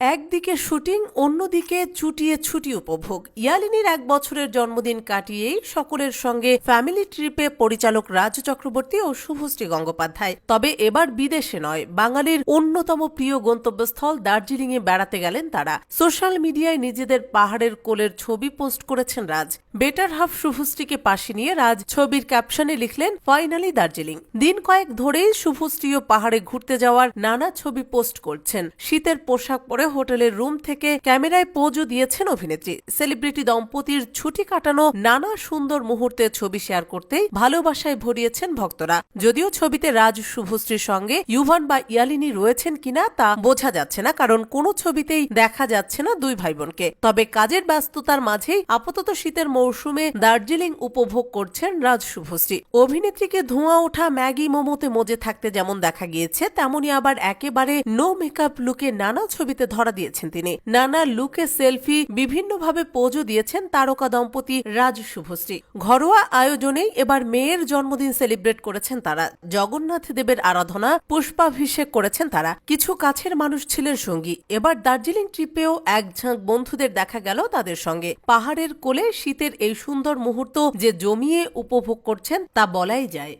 একদিকে শুটিং, অন্যদিকে চুটিয়ে ছুটি উপভোগ। ইয়ালিনীর এক বছরের জন্মদিন কাটিয়েই সকলের সঙ্গে ফ্যামিলি ট্রিপে পরিচালক রাজ চক্রবর্তী ও শুভশ্রী গঙ্গোপাধ্যায়। তবে এবার বিদেশে নয়, বাঙালির অন্যতম প্রিয় গন্তব্যস্থল দার্জিলিংয়ে বেড়াতে গেলেন তারা। সোশ্যাল মিডিয়ায় নিজেদের পাহাড়ের কোলের ছবি পোস্ট করেছেন রাজ। বেটার হাফ শুভশ্রীকে পাশে নিয়ে রাজ ছবির ক্যাপশনে লিখলেন, ফাইনালি দার্জিলিং। দিন কয়েক ধরেই শুভশ্রীও পাহাড়ে ঘুরতে যাওয়ার নানা ছবি পোস্ট করছেন। শীতের পোশাক পরে হোটেলের রুম থেকে ক্যামেরায় পোজও দিয়েছেন অভিনেত্রী। সেলিব্রিটি দম্পতির ছুটি কাটানো নানা সুন্দর মুহূর্তের ছবি শেয়ার করতেই ভালোবাসায় ভরিয়েছেন ভক্তরা। যদিও ছবিতে রাজ শুভশ্রীর সঙ্গে ইউভান বা ইয়ালিনী রয়েছেন কিনা তা বোঝা যাচ্ছে না, কারণ কোনো ছবিতেই দেখা যাচ্ছে না দুই ভাই বোনকে তবে কাজের ব্যস্ততার মাঝেই আপাতত শীতের মৌসুমে দার্জিলিং উপভোগ করছেন রাজ শুভশ্রী। অভিনেত্রীকে ধোঁয়া ওঠা, ম্যাগি, মোমোতে মজে থাকতে যেমন দেখা গিয়েছে, তেমনি আবার একেবারে নো মেকআপ লুকে নানা ছবিতে ধরা দিয়েছেন তিনি। নানা লুকে সেলফি, বিভিন্নভাবে পোজও দিয়েছেন তারকা দম্পতি রাজ শুভশ্রী। ঘরোয়া আয়োজনেই এবার মেয়ের জন্মদিন সেলিব্রেট করেছেন তারা। জগন্নাথ দেবের আরাধনা, পুষ্পাভিষেক করেছেন তারা। কিছু কাছের মানুষ ছিলেন সঙ্গী। এবার দার্জিলিং ট্রিপেও এক ঝাঁক বন্ধুদের দেখা গেল তাদের সঙ্গে। পাহাড়ের কোলে শীতের এই সুন্দর মুহূর্ত যে জমিয়ে উপভোগ করছেন তা বলাই যায়।